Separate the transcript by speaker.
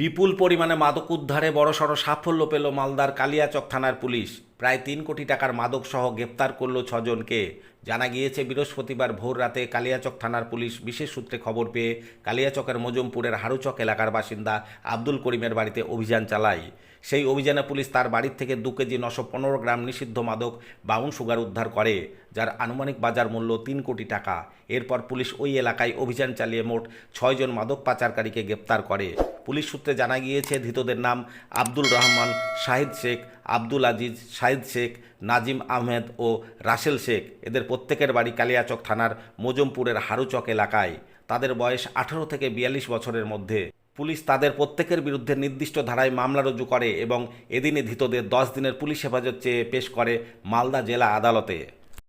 Speaker 1: বিপুল পরিমাণে মাদক উদ্ধারে বড়সড় সাফল্য পেল মালদার কালিয়াচক থানার পুলিশ। প্রায় তিন কোটি টাকার মাদক সহ গ্রেপ্তার করল ছজনকে। জানা গিয়েছে, বৃহস্পতিবার ভোর রাতে কালিয়াচক থানার পুলিশ বিশেষ সূত্রে খবর পেয়ে কালিয়াচকের মজমপুরের হারুচক এলাকার বাসিন্দা আব্দুল করিমের বাড়িতে অভিযান চালায়। সেই অভিযানে পুলিশ তার বাড়ির থেকে দু কেজি নশো পনেরো গ্রাম নিষিদ্ধ মাদক বাউন সুগার উদ্ধার করে, যার আনুমানিক বাজার মূল্য তিন কোটি টাকা। এরপর পুলিশ ওই এলাকায় অভিযান চালিয়ে মোট ছয়জন মাদক পাচারকারীকে গ্রেপ্তার করে। পুলিশ সূত্রে জানা গিয়েছে, ধৃতদের নাম আব্দুল রহমান, শাহিদ শেখ আব্দুল আজিজ, শাহিদ শেখ, নাজিম আহমেদ ও রাসেল শেখ। এদের প্রত্যেকের বাড়ি কালিয়াচক থানার মজমপুরের হারুচক এলাকায়। তাদের বয়স আঠারো থেকে বিয়াল্লিশ বছরের মধ্যে। পুলিশ তাদের প্রত্যেকের বিরুদ্ধে নির্দিষ্ট ধারায় মামলা রুজু করে এবং এদিনে ধৃতদের দশ দিনের পুলিশ হেফাজত চেয়ে পেশ করে মালদা জেলা আদালতে।